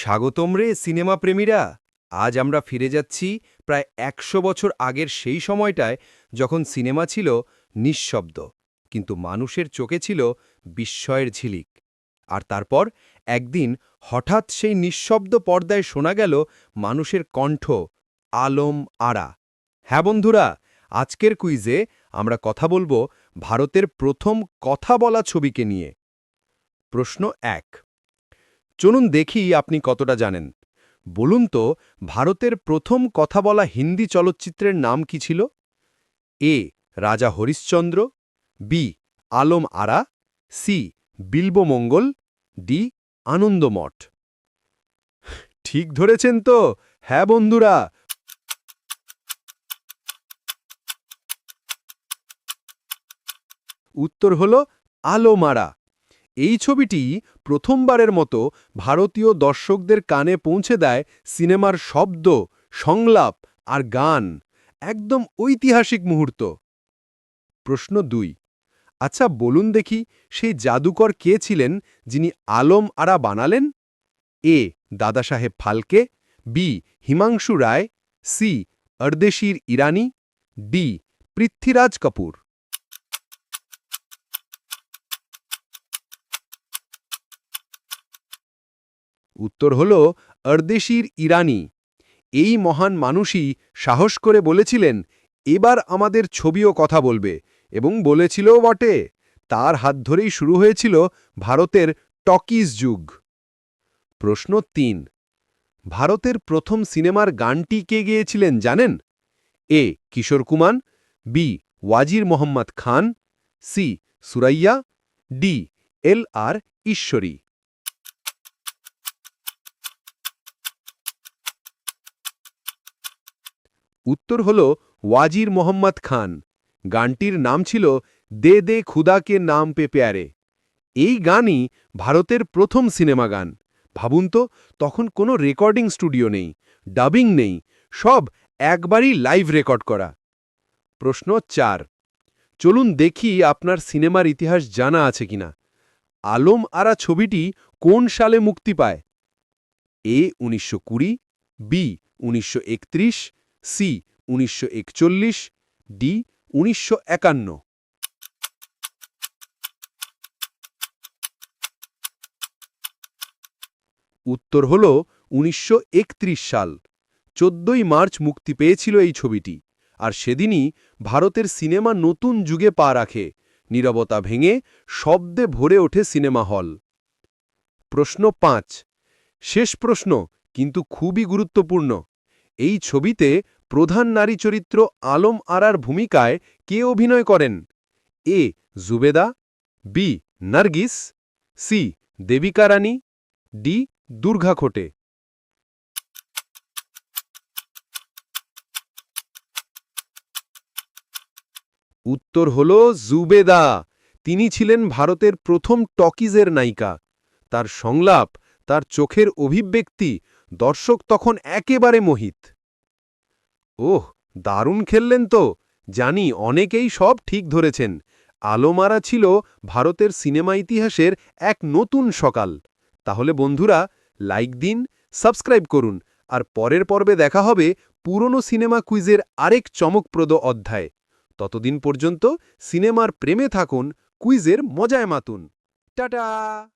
স্বাগতম রে সিনেমা প্রেমীরা। আজ আমরা ফিরে যাচ্ছি প্রায় একশো বছর আগের সেই সময়টায় যখন সিনেমা ছিল নিঃশব্দ, কিন্তু মানুষের চোখে ছিল বিস্ময়ের ঝিলিক। আর তারপর একদিন হঠাৎ সেই নিঃশব্দ পর্দায় শোনা গেল মানুষের কণ্ঠ, আলম আরা। হ্যাঁ বন্ধুরা, আজকের কুইজে আমরা কথা বলব ভারতের প্রথম কথা বলা ছবিকে নিয়ে। প্রশ্ন এক চলুন দেখি আপনি কতটা জানেন। বলুন তো, ভারতের প্রথম কথা বলা হিন্দি চলচ্চিত্রের নাম কি ছিল? A, Raja Harishchandra, B, Alam Ara, C Bilwamangal D Anandamath ঠিক ধরেছেন তো? হ্যাঁ বন্ধুরা। উত্তর হল আলোমারা এই ছবিটি প্রথমবারের মতো ভারতীয় দর্শকদের কানে পৌঁছে দেয় সিনেমার শব্দ, সংলাপ আর গান। একদম ঐতিহাসিক মুহূর্ত। প্রশ্ন দুই আচ্ছা বলুন দেখি সেই জাদুকর কে ছিলেন যিনি আলম আরা বানালেন? A, Dadasaheb Phalke, B, Himanshu Rai, C, Ardeshir Irani, D, Prithviraj Kapoor. উত্তর হল, অর্দেশির ইরানি। এই মহান মানুষই সাহস করে বলেছিলেন, এবার আমাদের ছবিও কথা বলবে। এবং বলেছিলও বটে। তার হাত ধরেই শুরু হয়েছিল ভারতের টকিজ যুগ। প্রশ্ন তিন, ভারতের প্রথম সিনেমার গানটি কে গেয়েছিলেন জানেন? A, Kishore Kumar, B, Wazir Mohammed Khan, C, Suraiya, D, L R Eswari. উত্তর হল ওয়াজির মোহাম্মদ খান। গানটির নাম ছিল দে দে খুদাকে নাম পে প্যারে। এই গানই ভারতের প্রথম সিনেমা গান। ভাবুন তো, তখন কোনো রেকর্ডিং স্টুডিও নেই, ডাবিং নেই, সব একবারই লাইভ রেকর্ড করা। প্রশ্ন চার, চলুন দেখি আপনার সিনেমার ইতিহাস জানা আছে কিনা। আলম আরা ছবিটি কোন সালে মুক্তি পায়? এ উনিশশো কুড়ি, বি উনিশশো একত্রিশ সি উনিশশো একচল্লিশ ডি উনিশশো একান্ন। উত্তর হল উনিশশো একত্রিশ সাল। চোদ্দই মার্চ মুক্তি পেয়েছিল এই ছবিটি, আর সেদিনই ভারতের সিনেমা নতুন যুগে পা রাখে, নীরবতা ভেঙে শব্দে ভরে ওঠে সিনেমা হল। প্রশ্ন পাঁচ, শেষ প্রশ্ন, কিন্তু খুবই গুরুত্বপূর্ণ। এই ছবিতে প্রধান নারী চরিত্র আলম আরার ভূমিকায় কে অভিনয় করেন? A. Zubeida, B. Nargis, C. Devika Rani, D. Durga Khote. উত্তর হল জুবেদা। তিনি ছিলেন ভারতের প্রথম টকিজের নায়িকা। তার সংলাপ, তার চোখের অভিব্যক্তি দর্শক তখন একেবারে মোহিত। ওহ, দারুণ খেললেন তো। জানি অনেকেই সব ঠিক ধরেছেন। আলোমারা ছিল ভারতের সিনেমা ইতিহাসের এক নতুন সকাল। তাহলে বন্ধুরা, লাইক দিন, সাবস্ক্রাইব করুন। আর পরের পর্বে দেখা হবে পুরনো সিনেমা কুইজের আরেক চমকপ্রদ অধ্যায়। ততদিন পর্যন্ত সিনেমার প্রেমে থাকুন, কুইজের মজায় মাতুন। টাটা!